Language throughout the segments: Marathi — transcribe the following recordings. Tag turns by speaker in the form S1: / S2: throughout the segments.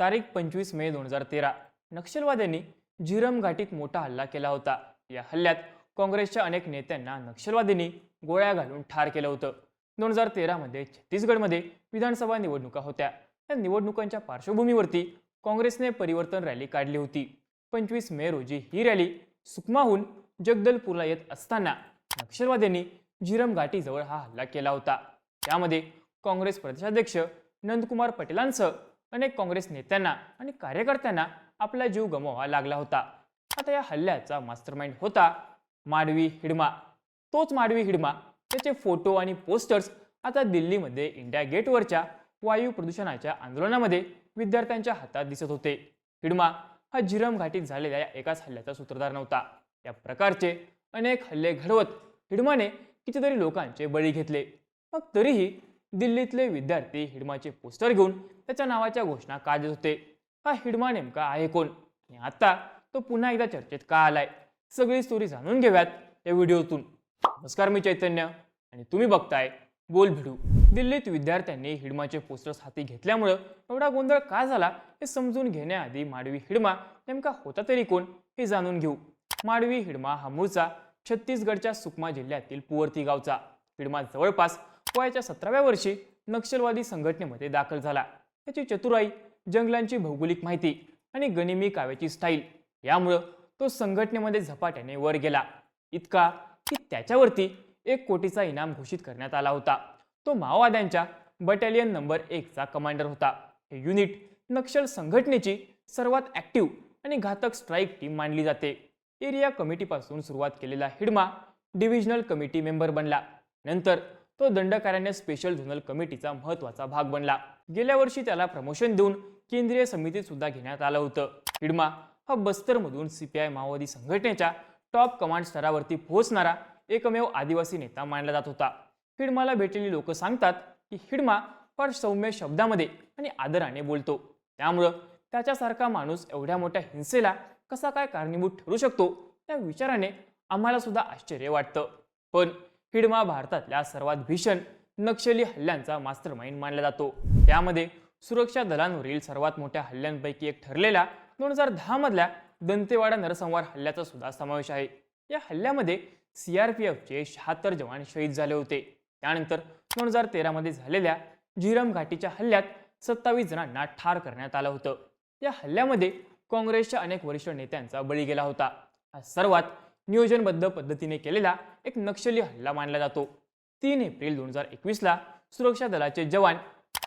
S1: तारीख पंचवीस मे दोन हजार तेरा. नक्षलवाद्यांनी झिरम घाटीत मोठा हल्ला केला होता. या हल्ल्यात काँग्रेसच्या अनेक नेत्यांना नक्षलवादींनी गोळ्या घालून ठार केलं होतं. दोन हजार तेरामध्ये छत्तीसगडमध्ये विधानसभा निवडणुका होत्या. या निवडणुकांच्या पार्श्वभूमीवरती काँग्रेसने परिवर्तन रॅली काढली होती. पंचवीस मे रोजी ही रॅली सुकमाहून जगदलपूरला येत असताना नक्षलवाद्यांनी झिरम घाटीजवळ हा हल्ला केला होता. त्यामध्ये काँग्रेस प्रदेशाध्यक्ष नंदकुमार पटेलांसह अनेक काँग्रेस नेत्यांना आणि कार्यकर्त्यांना आपला जीव गमवावा लागला होता. आता या हल्ल्याचा मास्टरमाइंड होता माडवी हिडमा. तोच माडवी हिडमा त्याचे फोटो आणि पोस्टर्स आता दिल्लीमध्ये इंडिया गेटवरच्या वायू प्रदूषणाच्या आंदोलनामध्ये विद्यार्थ्यांच्या हातात दिसत होते. हिडमा हा झिरम घाटीत झालेल्या या एकाच हल्ल्याचा सूत्रधार नव्हता. या प्रकारचे अनेक हल्ले घडवत हिडमाने कितीतरी लोकांचे बळी घेतले. मग तरीही दिल्लीतले विद्यार्थी हिडमाचे पोस्टर घेऊन त्याच्या नावाच्या घोषणा का देत होते? हा हिडमा नेमका आहे कोण? आणि आता तो पुन्हा एकदा चर्चेत का आलाय? सगळी स्टोरी जाणून घेऊयात या व्हिडिओतून. नमस्कार मी चैतन्य आणि तुम्ही बघताय बोल भिडू. दिल्लीत विद्यार्थ्यांनी हिडमाचे पोस्टर्स हाती घेतल्यामुळं एवढा गोंधळ का झाला हे समजून घेण्याआधी माडवी हिडमा नेमका होता तरी कोण हे जाणून घेऊ. माडवी हिडमा हा मूळचा छत्तीसगडच्या सुकमा जिल्ह्यातील पुवर्ती गावचा. हिडमा जवळपास वयाच्या सतराव्या वर्षी नक्षलवादी संघटनेमध्ये दाखल झाला. त्याची चतुराई जंगलांची भौगोलिक माहिती आणि गनिमी काव्याची स्टाईल यामुळं तो संघटनेमध्ये झपाट्याने वर गेला. इतका की त्याच्यावरती एक कोटीचा इनाम घोषित करण्यात आला होता. तो माओवाद्यांच्या बटालियन नंबर एकचा कमांडर होता. हे युनिट नक्षल संघटनेची सर्वात ॲक्टिव्ह आणि घातक स्ट्राईक टीम मानली जाते. एरिया कमिटीपासून सुरुवात केलेला हिडमा डिव्हिजनल कमिटी मेंबर बनला. नंतर तो दंडकारण्य स्पेशल झोनल कमिटीचा महत्त्वाचा भाग बनला. गेल्या वर्षी त्याला प्रमोशन देऊन केंद्रीय समितीत सुद्धा घेण्यात आलं होतं. हिडमा हा बस्तरमधून सीपीआय माओवादी संघटनेच्या टॉप कमांड स्तरावरती पोहोचणारा एकमेव आदिवासी नेता मानला जात होता. हिडमाला भेटलेली लोक सांगतात की हिडमा फार सौम्य शब्दामध्ये आणि आदराने बोलतो. त्यामुळं त्याच्यासारखा माणूस एवढ्या मोठ्या हिंसेला कसा काय कारणीभूत ठरू शकतो? त्या विचाराने आम्हाला सुद्धा आश्चर्य वाटतं. पण हिडमा भारतातल्या सर्वात भीषण नक्षली हल्ल्यांचा मास्टर माइंड मानला जातो. त्यामध्ये सुरक्षा दलांवरील सर्वात मोठ्या हल्ल्यांपैकी एक ठरलेल्या दोन हजार दहा मधल्या दंतेवाडा नरसंहार हल्ल्याचा सुद्धा समावेश आहे. या हल्ल्यामध्ये सी आर पी एफचे शहात्तर जवान शहीद झाले होते. त्यानंतर दोन हजार तेरामध्ये झालेल्या झिरम घाटीच्या हल्ल्यात सत्तावीस जणांना ठार करण्यात आलं होतं. या हल्ल्यामध्ये काँग्रेसच्या अनेक वरिष्ठ नेत्यांचा बळी गेला होता. हा सर्वात नियोजनबद्ध पद्धतीने केलेला एक नक्षली हल्ला मानला जातो. तीन एप्रिल दोन हजार एकवीसला सुरक्षा दलाचे जवान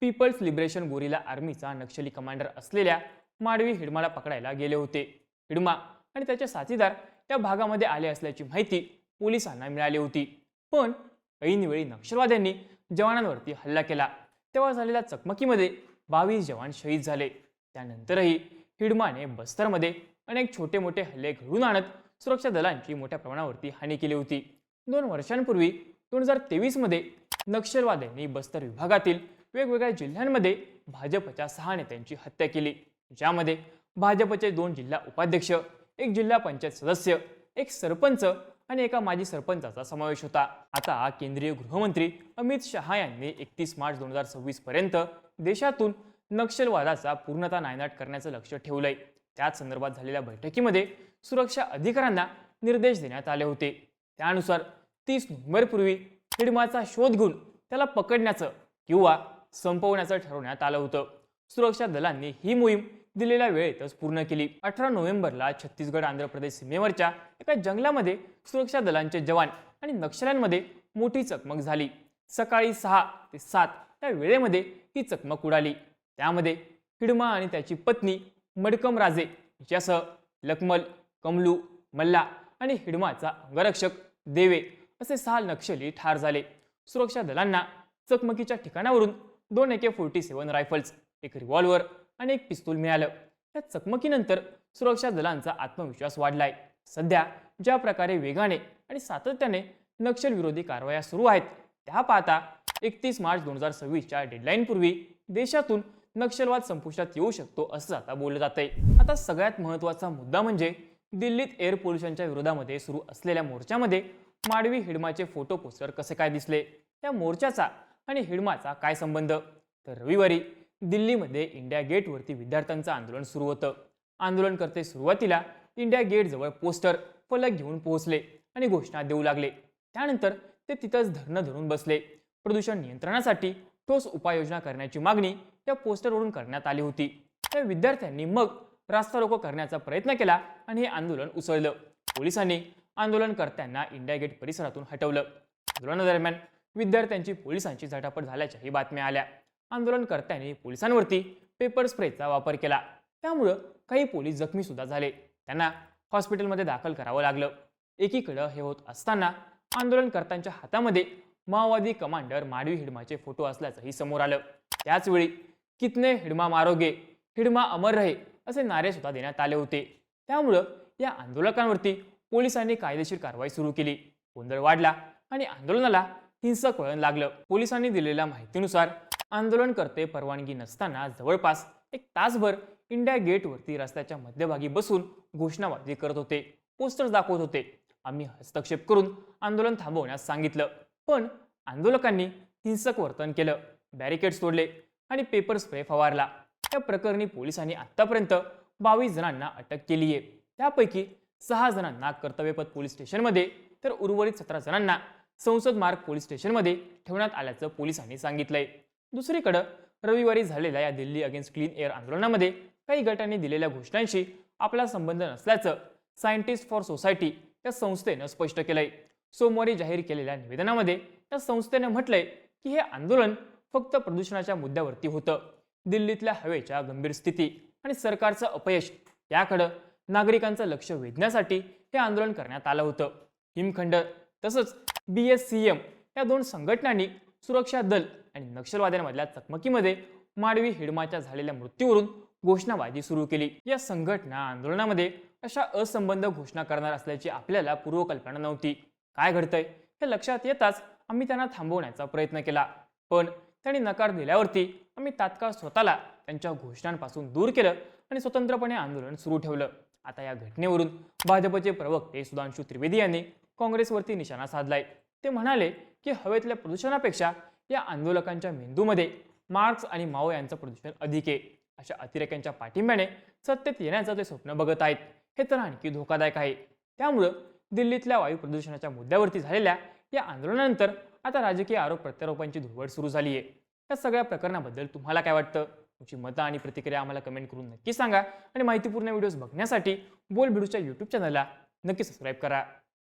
S1: पीपल्स लिबरेशन गोरिला आर्मीचा नक्षली कमांडर असलेल्या माडवी हिडमाला पकडायला गेले होते. हिडमा आणि त्याचे साथीदार त्या भागामध्ये आले असल्याची माहिती पोलिसांना मिळाली होती. पण ऐनवेळी नक्षलवाद्यांनी जवानांवरती हल्ला केला. तेव्हा झालेल्या चकमकीमध्ये बावीस जवान शहीद झाले. त्यानंतरही हिडमाने बस्तरमध्ये अनेक छोटे मोठे हल्ले घडवून आणत सुरक्षा दलांची मोठ्या प्रमाणावरती हानी केली होती. दोन वर्षांपूर्वी दोन हजार तेवीसमध्ये नक्षलवाद्यांनी बस्तर विभागातील वेगवेगळ्या जिल्ह्यांमध्ये भाजपच्या सहा नेत्यांची हत्या केली. ज्यामध्ये भाजपचे दोन जिल्हा उपाध्यक्ष एक जिल्हा पंचायत सदस्य एक सरपंच आणि एका माजी सरपंचाचा समावेश होता. आता केंद्रीय गृहमंत्री अमित शहा यांनी एकतीस मार्च दोन हजार सव्वीस पर्यंत देशातून नक्षलवादाचा पूर्णतः नायनाट करण्याचं लक्ष ठेवलंय. त्याच संदर्भात झालेल्या बैठकीमध्ये सुरक्षा अधिकाऱ्यांना निर्देश देण्यात आले होते. त्यानुसार तीस नोव्हेंबरपूर्वी हिडमाचा शोध घेऊन त्याला पकडण्याचं किंवा संपवण्याचं ठरवण्यात आलं होतं. सुरक्षा दलांनी ही मोहीम दिलेल्या वेळेतच पूर्ण केली. अठरा नोव्हेंबरला छत्तीसगड आंध्र प्रदेश सीमेवरच्या एका जंगलामध्ये सुरक्षा दलांचे जवान आणि नक्षल्यांमध्ये मोठी चकमक झाली. सकाळी सहा ते सात त्या वेळेमध्ये ही चकमक उडाली. त्यामध्ये हिडमा आणि त्याची पत्नी मडकम राजे हिच्यासह लकमल कमलू मल्ला आणि हिडमाचा अंगरक्षक देवे असे सहा नक्षली ठार झाले. सुरक्षा दलांना चकमकीच्या ठिकाणावरून दोन एके फोर्टी सेवन रायफल्स एक रिव्हॉल्वर आणि एक पिस्तूल मिळालं. या चकमकीनंतर सुरक्षा दलांचा आत्मविश्वास वाढलाय. सध्या ज्या प्रकारे वेगाने आणि सातत्याने नक्षलविरोधी कारवाया सुरू आहेत त्या पाहता एकतीस मार्च दोन हजार सव्वीसच्या डेडलाईनपूर्वी देशातून नक्षलवाद संपुष्टात येऊ शकतो असं आता बोललं जातंय. आता सगळ्यात महत्त्वाचा मुद्दा म्हणजे दिल्लीत एअर पोल्युशनच्या विरोधामध्ये सुरू असलेल्या मोर्चामध्ये माडवी हिडमाचे फोटो पोस्टर कसे काय दिसले? त्या मोर्चाचा आणि हिडमाचा काय संबंध? तर रविवारी दिल्लीमध्ये इंडिया गेटवरती विद्यार्थ्यांचं आंदोलन सुरू होतं. आंदोलनकर्ते सुरुवातीला इंडिया गेटजवळ पोस्टर फलक घेऊन पोहोचले आणि घोषणा देऊ लागले. त्यानंतर ते तिथंच धरणं धरून बसले. प्रदूषण नियंत्रणासाठी ठोस उपाययोजना करण्याची मागणी या पोस्टरवरून करण्यात आली होती. त्या विद्यार्थ्यांनी मग रास्ता रोको करण्याचा प्रयत्न केला आणि हे आंदोलन उसळलं. पोलिसांनी आंदोलनकर्त्यांना इंडिया गेट परिसरातून हटवलं. आंदोलनादरम्यान विद्यार्थ्यांची पोलिसांची झटापट झाल्याच्याही बातम्या आल्या. आंदोलनकर्त्यांनी पोलिसांवरती पेपर स्प्रेचा वापर केला. त्यामुळं काही पोलीस जखमी सुद्धा झाले. त्यांना हॉस्पिटलमध्ये दाखल करावं लागलं. एकीकडं हे होत असताना आंदोलनकर्त्यांच्या हातामध्ये माओवादी कमांडर माडवी हिडमाचे फोटो असल्याचंही समोर आलं. त्याचवेळी कितने हिडमा मारोगे हिडमा अमर रहे असे नारे सुद्धा देण्यात आले होते. त्यामुळं या आंदोलकांवरती पोलिसांनी कायदेशीर कारवाई सुरू केली. गोंधळ वाढला आणि आंदोलनाला हिंसक वळण लागलं. पोलिसांनी दिलेल्या माहितीनुसार आंदोलनकर्ते परवानगी नसताना जवळपास एक तासभर इंडिया गेटवरती रस्त्याच्या मध्यभागी बसून घोषणाबाजी करत होते. पोस्टर्स दाखवत होते. आम्ही हस्तक्षेप करून आंदोलन थांबवण्यास सांगितलं. पण आंदोलकांनी हिंसक वर्तन केलं. बॅरिकेड्स तोडले आणि पेपर स्प्रे फवारला. या प्रकरणी पोलिसांनी आतापर्यंत बावीस जणांना अटक केली आहे. त्यापैकी सहा जणांना कर्तव्यपथ पोलीस स्टेशनमध्ये तर उर्वरित सतरा जणांना संसद मार्ग पोलीस स्टेशनमध्ये ठेवण्यात आल्याचं पोलिसांनी सांगितलंय. दुसरीकडं रविवारी झालेल्या या दिल्ली अगेन्स्ट क्लीन एअर आंदोलनामध्ये काही गटांनी दिलेल्या घोषणांशी आपला संबंध नसल्याचं सायंटिस्ट फॉर सोसायटी या संस्थेनं स्पष्ट केलंय. सोमवारी जाहीर केलेल्या निवेदनामध्ये या संस्थेनं म्हटलंय की हे आंदोलन फक्त प्रदूषणाच्या मुद्द्यावरती होतं. दिल्लीतल्या हवेच्या गंभीर स्थिती आणि सरकारचं अपयश याकडं नागरिकांचं लक्ष वेधण्यासाठी हे आंदोलन करण्यात आलं होतं. हिमखंड तसंच बी एस सी एम या दोन संघटनांनी सुरक्षा दल आणि नक्षलवाद्यांमधल्या चकमकीमध्ये माडवी हिडमाच्या झालेल्या मृत्यूवरून घोषणाबाजी सुरू केली. या संघटना आंदोलनामध्ये अशा असंबंध घोषणा करणार असल्याची आपल्याला पूर्वकल्पना नव्हती. काय घडतंय हे लक्षात येताच आम्ही त्यांना थांबवण्याचा प्रयत्न केला. पण त्यांनी नकार दिल्यावरती आम्ही तात्काळ स्वतःला त्यांच्या घोषणांपासून दूर केलं आणि स्वतंत्रपणे आंदोलन सुरू ठेवलं. आता या घटनेवरून भाजपचे प्रवक्ते सुधांशु त्रिवेदी यांनी काँग्रेसवरती निशाणा साधलाय. ते म्हणाले की हवेतल्या प्रदूषणापेक्षा या आंदोलकांच्या मेंदूमध्ये मार्क्स आणि माओ यांचं प्रदूषण अधिक आहे. अशा अतिरेक्यांच्या पाठिंब्याने सत्तेत येण्याचं ते स्वप्न बघत आहेत. हे तर आणखी धोकादायक आहे. त्यामुळं दिल्लीतल्या वायू प्रदूषणाच्या मुद्द्यावरती झालेल्या या आंदोलनानंतर आता राजकीय आरोप प्रत्यारोपांची धुळवड सुरू झाली आहे या सगळ्या प्रकरणाबद्दल तुम्हाला काय वाटतं? तुमची मतं आणि प्रतिक्रिया आम्हाला कमेंट करून नक्की सांगा आणि माहितीपूर्ण व्हिडिओज बघण्यासाठी बोल बिडूच्या यूट्यूब चॅनलला नक्की सबस्क्राईब करा.